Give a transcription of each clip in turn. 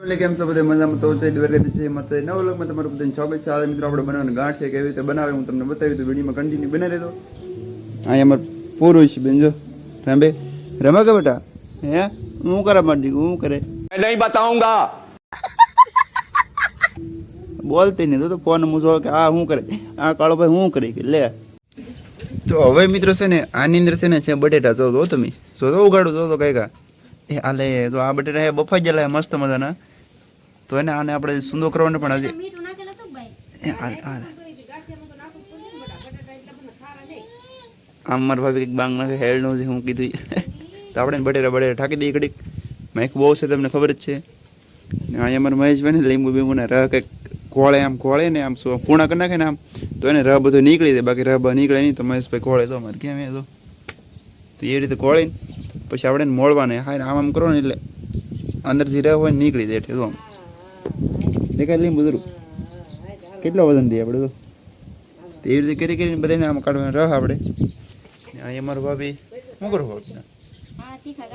કેમ છો બધા? મજામાં? તો જય દ્વારકાથી છે માતા નવ લોકમાં તમારું બધાને સ્વાગત છે. આજે મિત્રો આપણે બનાવવાનું ગાંઠ છે કેવી રીતે બનાવે હું તમને બતાવી દઉં. વિડીયોમાં કન્ટિન્યુ બનાવી દેતો અહીંયા અમારે પૂરું છે બેન જો. રમે રમે કે બેટા? હે? હું કરે માંડી? હું કરે? નહીં બતાઉંગા બોલતી નહીં તો ફોન મૂજો કે આ શું કરે? આ કાળો ભાઈ હું કરે? કે લે. તો હવે મિત્રો છે ને આની અંદર છે ને છે બટેટા. જો જો તમે. જો તો ઉગાડું જો તો કઈ કા એ આલે જો આ બટેટા બફાઈ ગયેલા મસ્ત મજાના. તો એને આને આપણે સુંદો કરવાનો પણ હજી. આમ મારા ભાભી કંઈક બાંગ નાખે હેડનું છે હું કીધું. તો આપણે બટેરા બટેટા ઠાકી દઈએ ઘડીક. મેક બહુ છે તમને ખબર જ છે. અહીંયા અમારા મહેશભાઈ ને લીંબુ બીંબુને રહ કંઈક કોળે આમ કોળે ને આમ શું પૂણા કરી નાખે ને આમ. તો એને રહ બધું નીકળી દે બાકી રહ બહાર નીકળે નહીં. તો મહેશભાઈ કોળે તો અમારે કેમ એ તો? એ રીતે કોળે પછી આપણે મોળવાને. હા આમ આમ કરો ને એટલે અંદરથી રહ હોય નીકળી દે એટલે તો આમ. દેખાય લઈને બધું કેટલો વજન દઈએ આપણે તો? એવી રીતે કરી કરીને બધાને આમ કાઢવાનું રહ આપણે. અહીંયા મારું ભાભી શું કરું ભાભી તીખા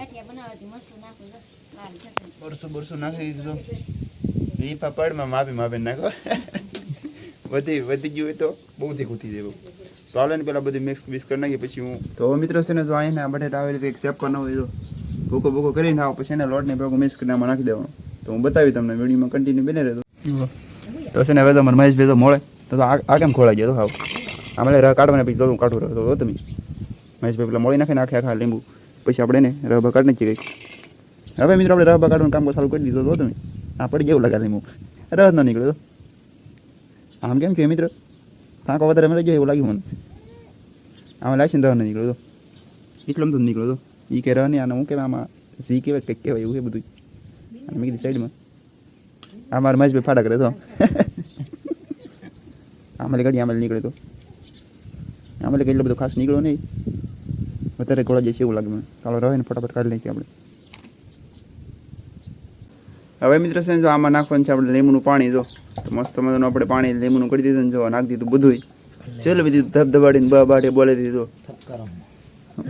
બરસો બરસો નાખી દીધું એ પાપડમાં માપી માપી નાખો. વધી વધી ગયું હોય તો બહુ થી ખૂટી જાય તો હાલે ને પેલા બધી મિક્સ મિક્સ કરી નાખી પછી હું તો મિત્રો છે ને જો અહીંયા બટેટા આવી રીતે એક શેપ કરવાનો હોય તો ભૂકો ભૂકો કરીને આવો પછી એને લોટને ભેગું મિક્સ કરીને આમાં નાખી દેવાનું. તો હું બતાવી તમને વિડીયોમાં કન્ટિન્યુ બને રહેતો તો છે ને હવે તો મને મહેશ ભેજો મળે. તો આ કેમ ખોલાઈ ગયો તો હાવ? આમાં રહ કાઢવાને પછી જોતું કાઢું રહ્યો તો તમે. મહેશભાઈ પેલા મળી નાખીને નાખે આખા લીંબુ. પછી આપણે ને રબા કાઢી નાખી ગઈ હવે મિત્રો આપણે રબા કાઢવાનું કામ ચાલુ કરી દીધો તો તમે. આ પડી જેવું લગા લીંબુ. રસ ન નીકળ્યો આમ કેમ છે મિત્ર? ફાંકો વધારે મળી ગયો એવું લાગ્યું મને. આમાં લાગશે રહ ન નીકળ્યો તો. એટલો તો નીકળ્યો તો. એ કે રહ ને આને હું કહેવાય, આમાં ઝી કહેવાય, કંઈક કહેવાય એવું છે બધું અને મેં કીધી સાઈડમાં. આ મારા મહેશભાઈ ફાડા કરે તો. આમલે ગાડી આમાં નીકળે તો. આમલે કેટલો બધો ખાસ નીકળ્યો નહીં. વધારે ગોળા જશે એવું લાગે મને. ચાલો રહે ને ફટાફટ કાઢી લઈએ આપણે. હવે મિત્ર છે જો આમાં નાખવાનું છે આપણે લીંબુનું પાણી, જો. તો મસ્ત મજાનું આપણે પાણી લીંબુનું કરી દીધું જો, નાખી દીધું બધું ચેલ દીધું ધબધબાડીને બ બાટે બોલી દીધું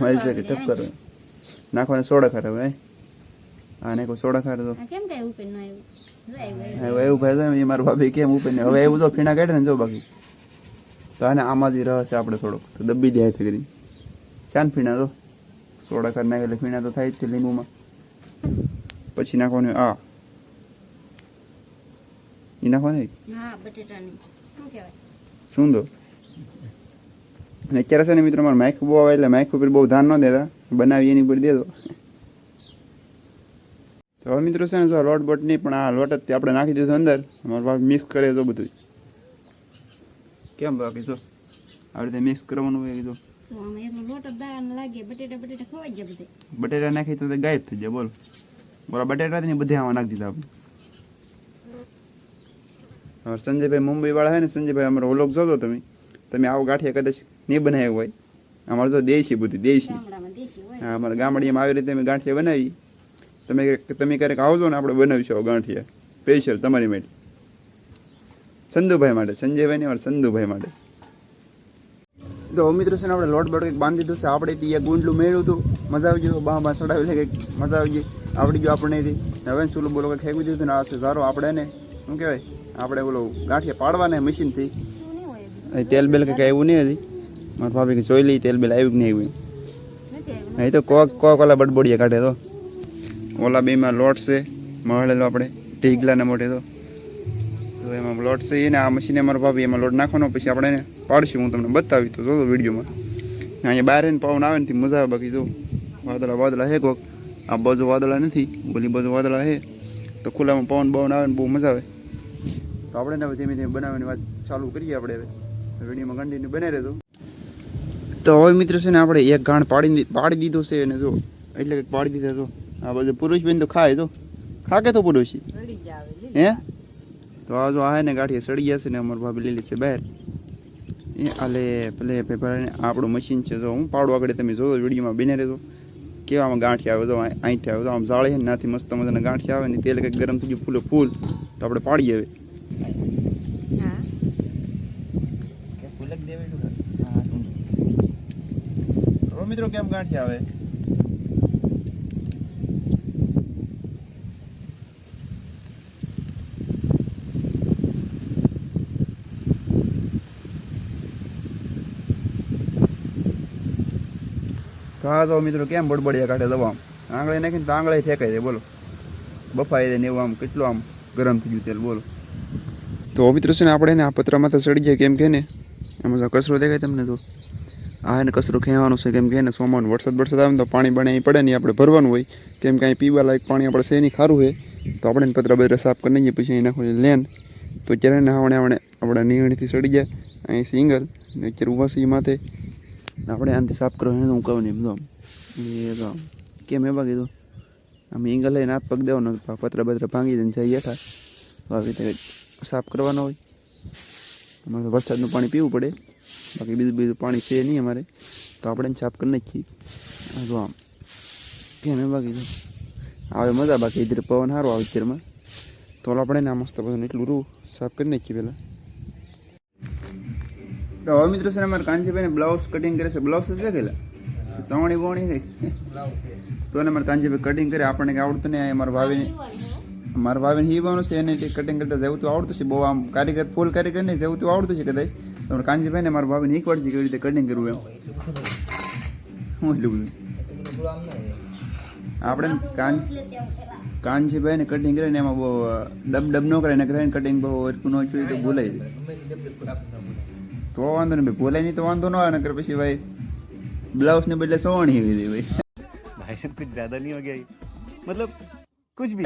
મારી સારી ટપ કરો નાખવાના સોડા ખાર હવે હા? નાખો સોડા ખાર તો. કેમ કઈ ઉપર ન આવ્યું? હવે એવું ભાઈ એ મારા ભાભી કેમ ઉપર ને હવે એવું તો ફીણા કાઢે ને જો બાકી. તો આને આમાંથી રસ છે આપણે થોડોક તો દબી દે હાથે કરી ક્યાં ફીણા તો? સોડા કરી નાખે એટલે ફીણા તો થાય જ છે લીંબુમાં. પછી નાખવાનું આ એ નાખવાનું? શું તો? સુંદર અને અત્યારે છે ને મિત્રો મારે માઇક બહુ આવે એટલે માઇક ઉપર બહુ ધ્યાન ન દેતા. બનાવી એની ઉપર દેતો તો હવે મિત્રો છે ને જો લોટ બોટ નહીં પણ આ લોટ જ આપણે નાખી દીધું અંદર. અમારો બાપ મિક્સ કરે તો બધું કેમ બાકી જો? આવી રીતે મિક્સ કરવાનું હોય કીધું. બટેટા નાખી તો તે ગાયબ થઈ જાય બોલ. બોલા બટેટા ને બધે આમાં નાખી દીધા આપણે. હવે સંજયભાઈ મુંબઈ વાળા છે ને સંજયભાઈ અમારો ઓલોક જોતો તમે. તમે આવો ગાંઠિયા કદાચ નહીં બનાવ્યો હોય. અમારે તો દેશી બધી દેશી. હા અમારા ગામડીમાં આવી રીતે અમે ગાંઠિયા બનાવી. તમે તમે ક્યારેક આવજો ને આપણે બનાવીશું ગાંઠિયા. સ્પેશિયલ તમારી માટે. સંધુભાઈ માટે સંજયભાઈ ને સંધુભાઈ માટે. તો મિત્રો છે ને આપણે લોટ બોટ કંઈક બાંધી દીધું છે આપણે ત્યાં ગુંડલું મેળ્યું હતું. મજા આવી ગયું બા બા ચડાવી કંઈક. મજા આવી ગઈ. આવડી ગયું આપણે અહીંથી હવે ચૂલું બોલો કંઈક ફેંકી દીધું ને આ છે સારું આપણે ને શું કહેવાય? આપણે બોલો ગાંઠિયા પાડવાના મશીનથી શું નહીં હોય એવું. અહીં તેલ બેલ કંઈક આવ્યું નહીં હતી મારા ભાભી કે જોઈ લઈ તેલ બેલ આવ્યું કે નહીં આવ્યું. અહીં તો કોક કોક ઓલા બડબડિયા કાઢે તો. ઓલા બેમાં લોટ છે મળેલો આપણે, ઢીગલાના મોઢે તો. તો એમાં લોટ છે, એને આ મશીને અમારો ભાભી એમાં લોટ નાખવાનો, પછી આપણે એને પાડશું, હું તમને બતાવી તો જોજો વિડીયોમાં. અહીંયા બહાર એને પવન આવે ને મજા આવે, બાકી જો વાદળા વાદળા હે કોક. આ બાજુ વાદળા નથી, ઓલી બાજુ વાદળા હે. તો ખુલ્લામાં પવન બવન આવે ને બહુ મજા આવે. તો આપણે હવે ધીમે ધીમે બનાવવાની વાત ચાલુ કરીએ આપણે હવે. વિડીયોમાં કન્ટિન્યુ બને રહેતો તો હવે મિત્રો છે ને આપણે એક ગાણ પાડી પાડી દીધો છે અને જો, એટલે પાડી દીધા તો આ બધું પુરુષ બેન તો ખાય તો. ખા કે તો પુરુષ. હે? તો આ જો આ ને ગાંઠીએ સડી ગયા છે ને અમારા ભાભી લીલી છે બહાર. એ આલે પેલે ભાઈ આપણું મશીન છે જો હું પાડું આગળ તમે જોજો વિડીયોમાં બને રહેજો. કેવામાં ગાંઠિયા આવે તો અહીંથી આવે તો આમ જાળે છે નાથી મસ્ત મજાના ગાંઠિયા આવે ને તેલ કંઈક ગરમ થઈ ગયું ફૂલે ફૂલ. તો આપણે પાડી આવે હા. મિત્રો કેમ ગાંઠિયા આવે? આ તો મિત્રો કેમ બડબડિયા કાઢે દવા? આંગળે નાખીને તો આંગળે ફેંકાઈ દે, બોલો. બફાઈ દે ને એવું આમ, કેટલું આમ ગરમ થઈ ગયું તેલ, બોલો. તો મિત્રો છે ને, આપણે ને આ પતરામાં તો સડી જાય કેમ કે ને? એમાં તો કચરો દેખાય તમને તો? આ એને કચરો ખેવાનું છે, કેમ કે ને સોમાનું વરસાદ વરસાદ આવે તો પાણી બને પડે નહીં આપણે ભરવાનું હોય. કેમ કે અહીં પીવા લાયક પાણી આપણે છે નહીં, ખારું હોય તો આપણે એને પતરા બતરા સાફ કરી નાખીએ, પછી અહીં નાખવું લેન. તો ત્યારે ને આપણે આપણે આપણા નીણથી સડી જાય અહીં સિંગલ. ને અત્યારે ઉવાસી માથે. આપણે આનાથી સાફ કરવાનું હું કહું એમ તો. એ તો. કેમ એવા કીધું આમ ઇંગલ લઈને હાથ પગ દેવાનો પતરા બતરા ભાંગી દઈને જઈ હેઠા તો આવી રીતે સાફ કરવાનો હોય. અમારે તો વરસાદનું પાણી પીવું પડે. બાકી બીજું બીજું પાણી છે નહીં અમારે. તો આપણે સાફ કરી નાખીએ. તો આમ. કેમ એવા કીધું આવે મજા બાકી. ઇધર પવન સારો આવે ઇધરમાં તો આપણે ને મસ્ત બધું એટલું રૂ સાફ કરી નાખીએ પહેલાં. તો હવે મિત્રો છે ને અમારે કાંજીભાઈને બ્લાઉઝ કટિંગ કરે છે. બ્લાઉઝ હશે કેલા સવણી બોણી તો એને મારે કાંજીભાઈ કટિંગ કરે. આપણને કંઈ આવડતું નહીં. મારા ભાવીને મારા ભાવીને હીવાનું છે એને તે કટિંગ કરતા જેવું તો આવડતું છે. બહુ આમ કારીગર ફૂલ કારીગર નહીં, જેવું તો આવડતું છે કદાચ. તો કાનજીભાઈને મારા ભાવીને શીખવાડશે કેવી રીતે કટિંગ કરવું એમ? હું એટલું બધું? આપણે કાંજ કાનજીભાઈ ને કટિંગ કરે ને એમાં બહુ ડબ ડબ ન કરે ને કરે કટિંગ બહુ એટલું ન જોઈએ તો ભૂલાઈ જાય. તો વાંધો નહીં ભાઈ ભૂલાય નહીં તો વાંધો ન આવે નકર પછી ભાઈ બ્લાઉઝ ને બદલે સોવણી એવી દે ભાઈ भाई साहब कुछ ज्यादा नहीं हो गया ये? मतलब कुछ भी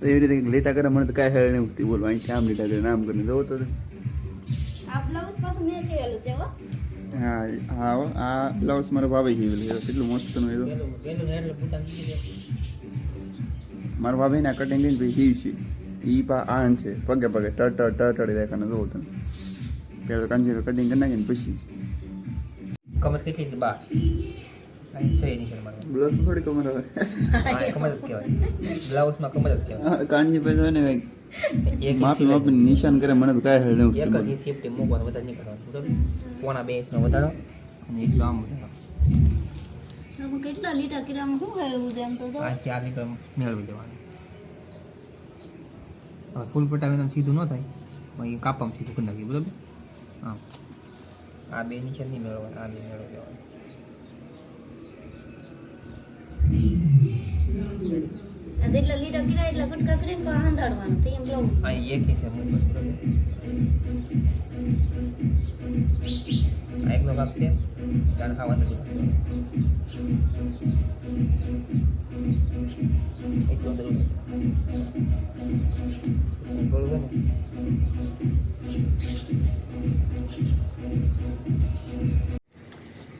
તો એવી રીતે લેટા કરે મને તો કાંઈ હેળ નહીં ઉઠતી બોલો અહીંથી આમ લેટા કરે ને આમ કરીને જોવો તો આ બ્લાઉઝ પાછું મેં સીવેલું છે હો હા હા હો, આ બ્લાઉઝ મારો ભાવે હીવેલું છે કેટલું મસ્તનું એ તો મારા ભાભી ના કટિંગ લઈને પછી હીવ છે ઈ પા આન છે પગે પગે ટ ટ ટ ટડી દેખાને જોવો તમે પહેલાં તો કાંજી કટિંગ કરી નાખીને પછી કમર કેટલી હતી મારવા બ્લાઉઝ થોડી કમર આવે કમર જ કહેવાય બ્લાઉઝમાં કમર જ કહેવાય કાંજી હોય ને કંઈક એક માપી માપી નિશાન કરે મને તો કાંઈ નહીં એક જ શિફ્ટ મૂકવાનું વધારે નહીં કરવાનું બરાબર પોણા બે ઇંચનો વધારો અને એક આમ વધારો કેટલા લીટર કિરામાં શું હેળવું છે એમ તો. આ ચાર લીટર મેળવી દેવાનું હવે ફૂલ પટાવીને સીધું ન થાય કાપવામાં સીધું કરી નાખ્યું બરાબર હા. આ બે નિશાન નહીં મેળવવાનું આ બે મેળવી દેવાનું આ જેટલા લીટર કિરા એટલા કટકા કરીને પાછા હંધાડવાનું તો એમ જવું આ એક નિશાન મૂકવાનું આ એકનો ભાગ છે છે ને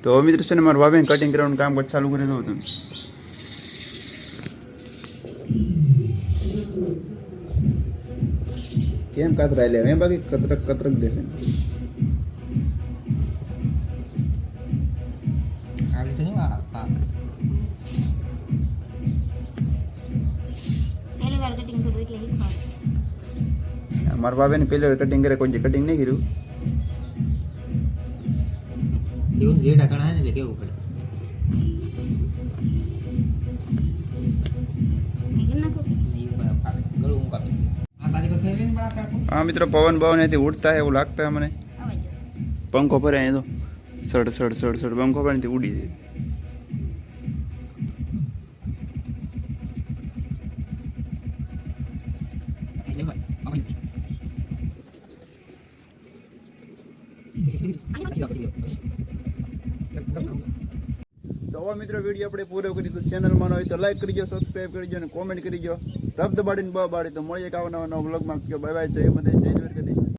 તો મિત્ર છે ને, મારું વાવેન કટિંગ કરવાનું કામ ચાલુ કરી દઉં તમે કેમ કાતરા લે એમ બાકી કતરક કતરક દે એટલે શીખવાનું મારા ભાભીને પહેલી કટિંગ કરે કોઈ કટિંગ નહીં કર્યું. એવું જેડા કણા ને એટલે કેવું પડે? હું મિત્રો પવન પવન એથી ઉડતા એવું લાગતા મને પંખો ભરે અહીં તો. સડ સડ સડ સડ પંખો ભરે ઉડી તે ઉડી જાય એટલે ભાઈ તો મિત્રો વીડિયો આપણે પૂરો કરી તો ચેનલમાં હોય તો લાઈક કરજો સબસ્ક્રાઈબ કરજો અને કોમેન્ટ કરજો ધબ દબાડીને બ બાડી તો મળીએ એક આવા નવા નવા બ્લોગમાં બાય બાય જય મદે જય.